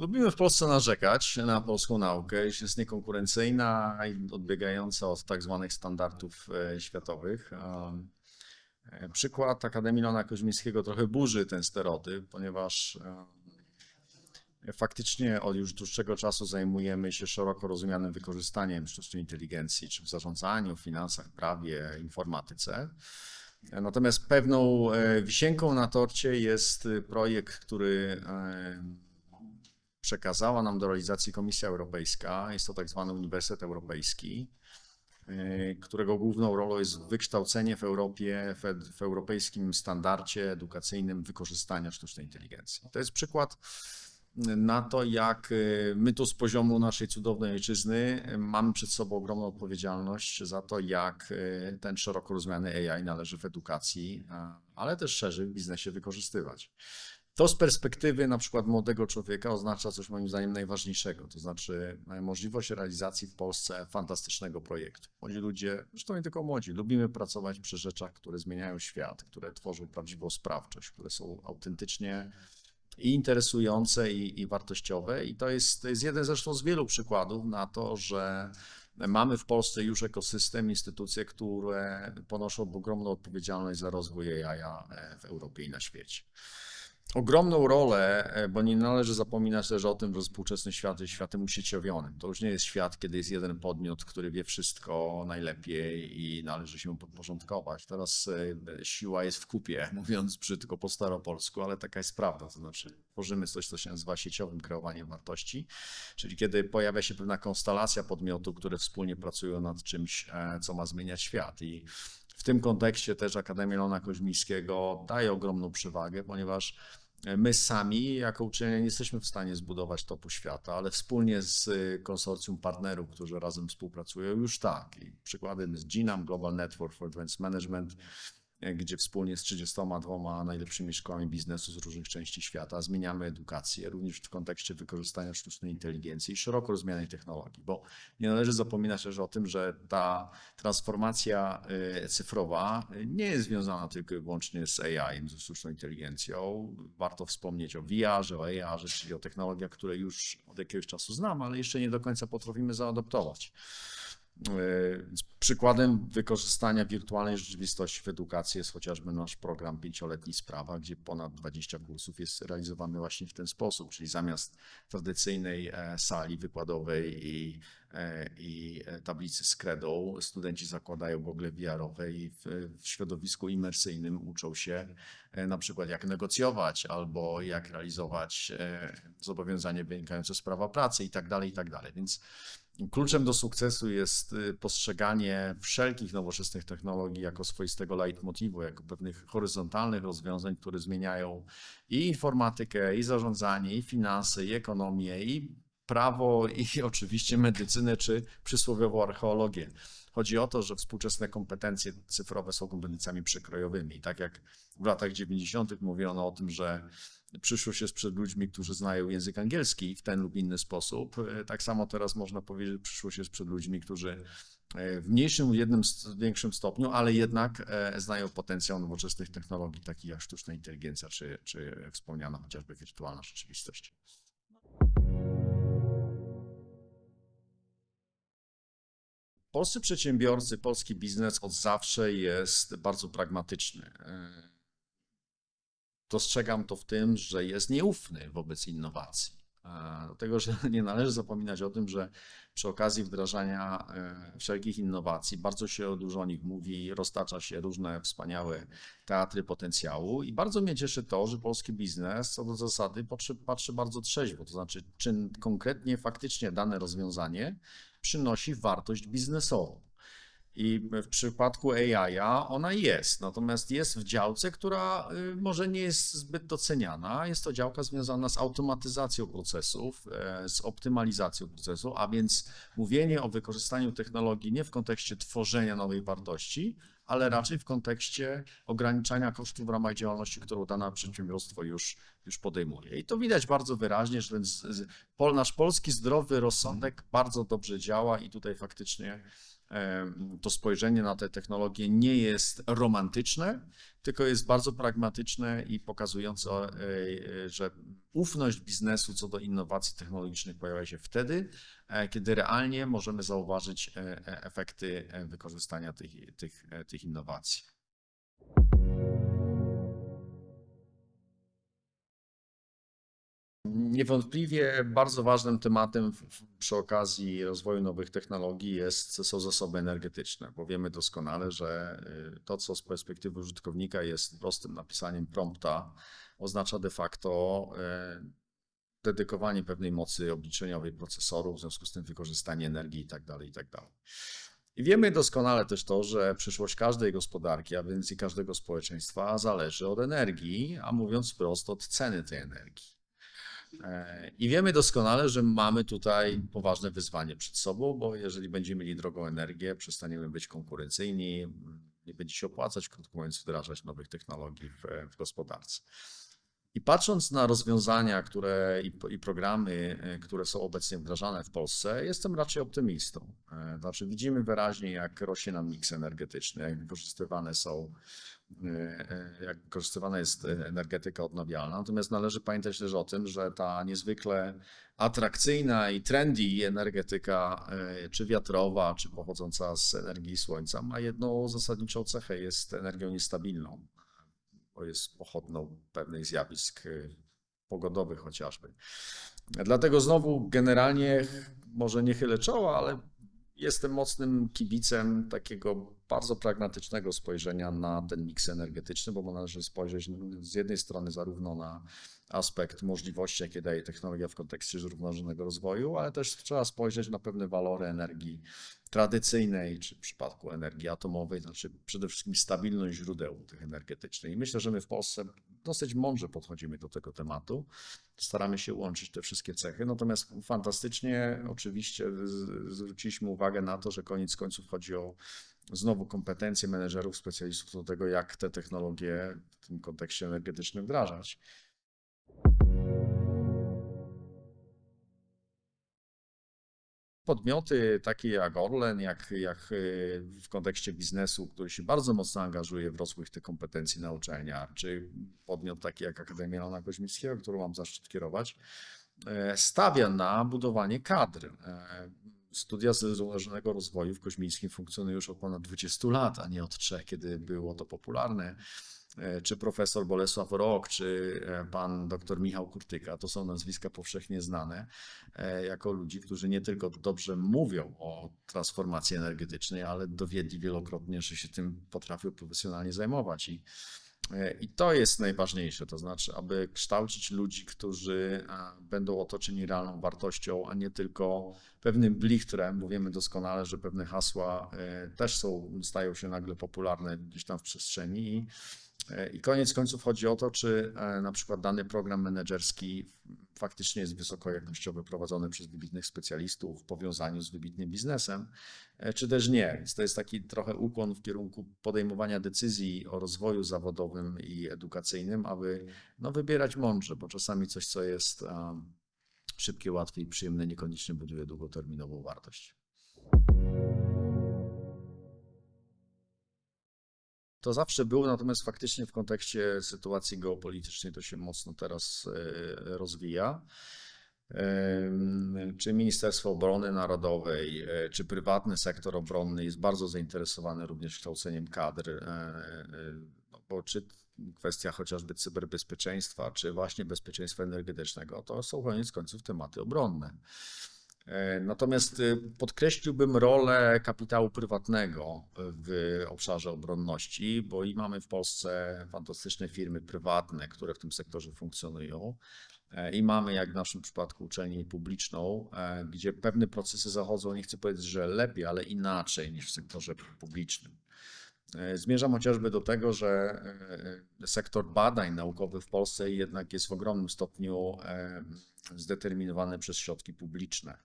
Lubimy w Polsce narzekać na polską naukę, iż jest niekonkurencyjna i odbiegająca od tak zwanych standardów e, światowych. E, Przykład Akademii Lona Koźmińskiego trochę burzy ten stereotyp, ponieważ e, faktycznie od już dłuższego czasu zajmujemy się szeroko rozumianym wykorzystaniem sztucznej inteligencji, czy w zarządzaniu, finansach, prawie, informatyce. Natomiast pewną wisienką na torcie jest projekt, który przekazała nam do realizacji Komisja Europejska. Jest to tak zwany Uniwersytet Europejski, e, którego główną rolą jest wykształcenie w Europie, w, w europejskim standardzie edukacyjnym wykorzystania sztucznej inteligencji. To jest przykład na to, jak e, my tu z poziomu naszej cudownej ojczyzny mamy przed sobą ogromną odpowiedzialność za to, jak e, ten szeroko rozumiany AI należy w edukacji, ale też szerzej w biznesie wykorzystywać. To z perspektywy na przykład młodego człowieka oznacza coś moim zdaniem najważniejszego, to znaczy możliwość realizacji w Polsce fantastycznego projektu. Młodzi ludzie, zresztą nie tylko młodzi, lubimy pracować przy rzeczach, które zmieniają świat, które tworzą prawdziwą sprawczość, które są autentycznie i interesujące, i, i wartościowe. I to jest, to jest jeden zresztą z wielu przykładów na to, że mamy w Polsce już ekosystem, instytucje, które ponoszą ogromną odpowiedzialność za rozwój AI w Europie i na świecie. Ogromną rolę, e, bo nie należy zapominać też o tym, że współczesny świat jest światem usieciowionym. To już nie jest świat, kiedy jest jeden podmiot, który wie wszystko najlepiej i należy się podporządkować. Teraz e, siła jest w kupie, mówiąc brzydko po staropolsku, ale taka jest prawda. To znaczy, tworzymy coś, co się nazywa sieciowym kreowaniem wartości, czyli kiedy pojawia się pewna konstelacja podmiotów, które wspólnie pracują nad czymś, e, co ma zmieniać świat. I w tym kontekście też Akademia Lona Koźmińskiego daje ogromną przewagę, ponieważ my sami jako uczelnia nie jesteśmy w stanie zbudować topu świata, ale wspólnie z konsorcjum partnerów, którzy razem współpracują, już tak. I przykładem jest GNAM, Global Network for Advanced Management, gdzie wspólnie z 32 najlepszymi szkołami biznesu z różnych części świata zmieniamy edukację, również w kontekście wykorzystania sztucznej inteligencji i szeroko rozumianej technologii, bo nie należy zapominać też o tym, że ta transformacja y, cyfrowa y, nie jest związana tylko i wyłącznie z AI, ze sztuczną inteligencją. Warto wspomnieć o VR, o AR, czyli o technologiach, które już od jakiegoś czasu znamy, ale jeszcze nie do końca potrafimy zaadoptować. E, Przykładem wykorzystania wirtualnej rzeczywistości w edukacji jest chociażby nasz program pięcioletni Sprawa, gdzie ponad 20 kursów jest realizowany właśnie w ten sposób, czyli zamiast tradycyjnej e, sali wykładowej i, i e, tablicy z kredą, studenci zakładają gogle VR-owe i w, w środowisku imersyjnym uczą się e, na przykład jak negocjować albo jak realizować e, zobowiązanie wynikające z prawa pracy i tak dalej, i tak dalej. Więc Kluczem do sukcesu jest postrzeganie wszelkich nowoczesnych technologii jako swoistego leitmotivu, jako pewnych horyzontalnych rozwiązań, które zmieniają i informatykę, i zarządzanie, i finanse, i ekonomię, i prawo, i oczywiście medycynę, czy przysłowiową archeologię. Chodzi o to, że współczesne kompetencje cyfrowe są kompetencjami przekrojowymi. I tak jak w latach 90. mówiono o tym, że przyszłość jest przed ludźmi, którzy znają język angielski w ten lub inny sposób. E, Tak samo teraz można powiedzieć, że przyszłość jest przed ludźmi, którzy e, w mniejszym jednym większym stopniu, ale jednak e, znają potencjał nowoczesnych technologii, takich jak sztuczna inteligencja, czy, czy wspomniana chociażby wirtualna rzeczywistość. Polscy przedsiębiorcy, polski biznes od zawsze jest bardzo pragmatyczny. E, Dostrzegam to w tym, że jest nieufny wobec innowacji. E, Dlatego, że nie należy zapominać o tym, że przy okazji wdrażania e, wszelkich innowacji bardzo się dużo o nich mówi, roztacza się różne wspaniałe teatry potencjału i bardzo mnie cieszy to, że polski biznes co do zasady patrzy, patrzy bardzo trzeźwo, to znaczy czy konkretnie faktycznie dane rozwiązanie przynosi wartość biznesową. I w przypadku AI ona jest, natomiast jest w działce, która y, może nie jest zbyt doceniana. Jest to działka związana z automatyzacją procesów, e, z optymalizacją procesu, a więc mówienie o wykorzystaniu technologii nie w kontekście tworzenia nowej wartości, ale raczej w kontekście ograniczania kosztów w ramach działalności, którą dane przedsiębiorstwo już, już podejmuje. I to widać bardzo wyraźnie, że ten z, z, pol, nasz polski zdrowy rozsądek bardzo dobrze działa i tutaj faktycznie to spojrzenie na te technologie nie jest romantyczne, tylko jest bardzo pragmatyczne i pokazujące, e, e, że ufność biznesu co do innowacji technologicznych pojawia się wtedy, kiedy realnie możemy zauważyć e, e, efekty e, wykorzystania tych, tych, e, tych innowacji. Niewątpliwie bardzo ważnym tematem przy okazji rozwoju nowych technologii jest, są zasoby energetyczne, bo wiemy doskonale, że to, co z perspektywy użytkownika jest prostym napisaniem prompta, oznacza de facto dedykowanie pewnej mocy obliczeniowej procesorów, w związku z tym wykorzystanie energii itd. itd. I wiemy doskonale też to, że przyszłość każdej gospodarki, a więc i każdego społeczeństwa zależy od energii, a mówiąc wprost od ceny tej energii. E, I wiemy doskonale, że mamy tutaj poważne wyzwanie przed sobą, bo jeżeli będziemy mieli drogą energię, przestaniemy być konkurencyjni, nie będzie się opłacać, krótko mówiąc, wdrażać nowych technologii w, w gospodarce. I patrząc na rozwiązania które, i, i programy, e, które są obecnie wdrażane w Polsce, jestem raczej optymistą. E, Znaczy, widzimy wyraźnie, jak rośnie nam miks energetyczny, jak wykorzystywane są e, jak wykorzystywana jest energetyka odnawialna. Natomiast należy pamiętać też o tym, że ta niezwykle atrakcyjna i trendy energetyka, czy wiatrowa, czy pochodząca z energii słońca, ma jedną zasadniczą cechę, jest energią niestabilną, jest pochodną pewnych zjawisk e, pogodowych chociażby. Dlatego znowu generalnie może nie chylę czoła, ale jestem mocnym kibicem takiego bardzo pragmatycznego spojrzenia na ten miks energetyczny, bo należy spojrzeć z jednej strony zarówno na aspekt możliwości, jakie daje technologia w kontekście zrównoważonego rozwoju, ale też trzeba spojrzeć na pewne walory energii tradycyjnej, czy w przypadku energii atomowej, znaczy przede wszystkim stabilność źródeł tych energetycznych. I myślę, że my w Polsce dosyć mądrze podchodzimy do tego tematu. Staramy się łączyć te wszystkie cechy. Natomiast fantastycznie oczywiście zwróciliśmy uwagę na to, że koniec końców chodzi o znowu kompetencje menedżerów, specjalistów do tego, jak te technologie w tym kontekście energetycznym wdrażać. Podmioty takie jak Orlen, jak, jak y, w kontekście biznesu, który się bardzo mocno angażuje w rozwój tych kompetencji na uczelniach, czy podmiot taki jak Akademia Leona Koźmickiego, którą mam zaszczyt kierować, e, stawia na budowanie kadr. Studia zrównoważonego rozwoju w Koźmińskim funkcjonują już od ponad 20 lat, a nie od trzech, kiedy było to popularne. E, Czy profesor Bolesław Rok, czy e, pan dr Michał Kurtyka, to są nazwiska powszechnie znane e, jako ludzi, którzy nie tylko dobrze mówią o transformacji energetycznej, ale dowiedli wielokrotnie, że się tym potrafią profesjonalnie zajmować. I I to jest najważniejsze, to znaczy, aby kształcić ludzi, którzy e, będą otoczeni realną wartością, a nie tylko pewnym blichtrem, bo wiemy doskonale, że pewne hasła e, też są, stają się nagle popularne gdzieś tam w przestrzeni. I, e, koniec końców chodzi o to, czy e, na przykład dany program menedżerski faktycznie jest wysokojakościowo prowadzony przez wybitnych specjalistów w powiązaniu z wybitnym biznesem, e, czy też nie. Więc to jest taki trochę ukłon w kierunku podejmowania decyzji o rozwoju zawodowym i edukacyjnym, aby no, wybierać mądrze, bo czasami coś, co jest um, szybkie, łatwe i przyjemne, niekoniecznie buduje długoterminową wartość. To zawsze było, natomiast faktycznie w kontekście sytuacji geopolitycznej to się mocno teraz e, rozwija. Czy Ministerstwo Obrony Narodowej, e, czy prywatny sektor obronny jest bardzo zainteresowany również kształceniem kadr, e, no bo czy kwestia chociażby cyberbezpieczeństwa, czy właśnie bezpieczeństwa energetycznego, to są koniec końców tematy obronne. E, Natomiast y, podkreśliłbym rolę kapitału prywatnego w obszarze obronności, bo i mamy w Polsce fantastyczne firmy prywatne, które w tym sektorze funkcjonują. E, I mamy, jak w naszym przypadku, uczelnię publiczną, e, gdzie pewne procesy zachodzą, nie chcę powiedzieć, że lepiej, ale inaczej niż w sektorze publicznym. Zmierzam chociażby do tego, że sektor badań naukowych w Polsce jednak jest w ogromnym stopniu zdeterminowany przez środki publiczne.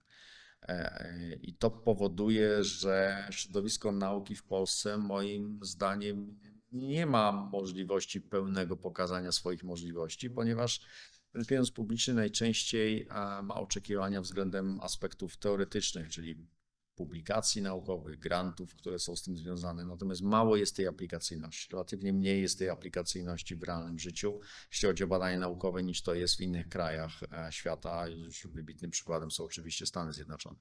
E, I to powoduje, że środowisko nauki w Polsce, moim zdaniem, nie ma możliwości pełnego pokazania swoich możliwości, ponieważ pieniądz publiczny najczęściej e, ma oczekiwania względem aspektów teoretycznych, czyli publikacji naukowych, grantów, które są z tym związane, natomiast mało jest tej aplikacyjności. Relatywnie mniej jest tej aplikacyjności w realnym życiu, jeśli chodzi o badania naukowe, niż to jest w innych krajach e, świata. Wybitnym przykładem są oczywiście Stany Zjednoczone.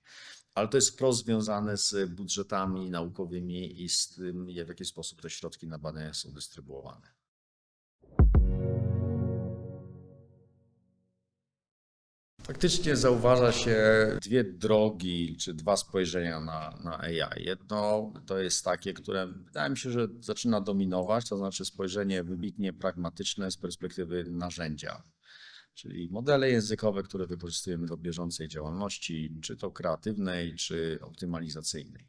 Ale to jest wprost związane z budżetami naukowymi i z tym, w jaki sposób te środki na badania są dystrybuowane. Faktycznie zauważa się dwie drogi, czy dwa spojrzenia na, na AI. Jedno to jest takie, które wydaje mi się, że zaczyna dominować, to znaczy spojrzenie wybitnie pragmatyczne z perspektywy narzędzia. Czyli modele językowe, które wykorzystujemy do bieżącej działalności, czy to kreatywnej, czy optymalizacyjnej.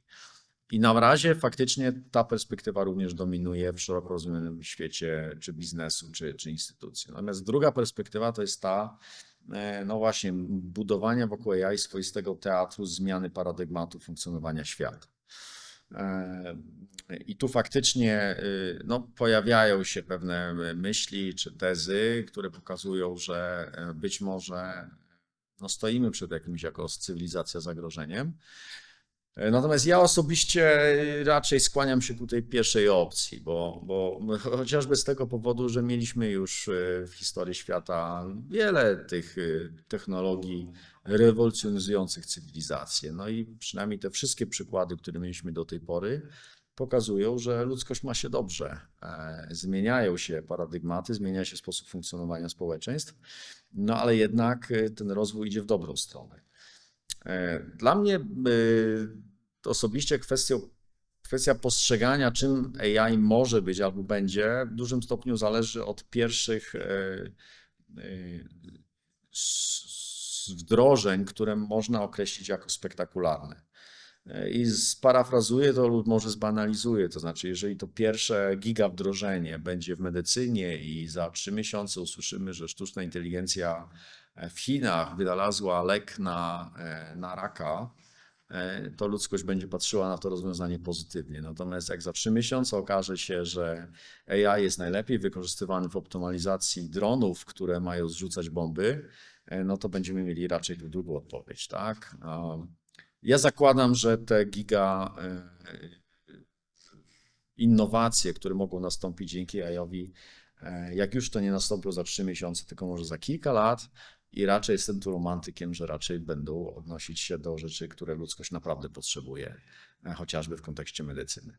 I na razie faktycznie ta perspektywa również dominuje w szeroko rozumianym świecie czy biznesu, czy, czy instytucji. Natomiast druga perspektywa to jest ta, no właśnie, budowania wokół AI swoistego teatru zmiany paradygmatu funkcjonowania świata. E, I tu faktycznie y, no, pojawiają się pewne myśli czy tezy, które pokazują, że e, być może no, stoimy przed jakimś jako cywilizacja zagrożeniem. E, Natomiast ja osobiście raczej skłaniam się ku tej pierwszej opcji, bo, bo chociażby z tego powodu, że mieliśmy już e, w historii świata wiele tych e, technologii rewolucjonizujących cywilizację. No i przynajmniej te wszystkie przykłady, które mieliśmy do tej pory, pokazują, że ludzkość ma się dobrze. E, Zmieniają się paradygmaty, zmienia się sposób funkcjonowania społeczeństw, no ale jednak e, ten rozwój idzie w dobrą stronę. E, Dla mnie to osobiście kwestią, kwestia postrzegania, czym AI może być albo będzie, w dużym stopniu zależy od pierwszych e, e, wdrożeń, które można określić jako spektakularne. E, I sparafrazuję to lub może zbanalizuję, to znaczy, jeżeli to pierwsze giga wdrożenie będzie w medycynie i za trzy miesiące usłyszymy, że sztuczna inteligencja e, w Chinach wynalazła lek na, e, na raka, e, to ludzkość będzie patrzyła na to rozwiązanie pozytywnie. Natomiast jak za trzy miesiące okaże się, że AI jest najlepiej wykorzystywany w optymalizacji dronów, które mają zrzucać bomby, e, no to będziemy mieli raczej tu drugą odpowiedź, tak? Ja zakładam, że te giga innowacje, które mogą nastąpić dzięki AI-owi, jak już to nie nastąpią za trzy miesiące, tylko może za kilka lat, i raczej jestem tu romantykiem, że raczej będą odnosić się do rzeczy, które ludzkość naprawdę potrzebuje, e, chociażby w kontekście medycyny.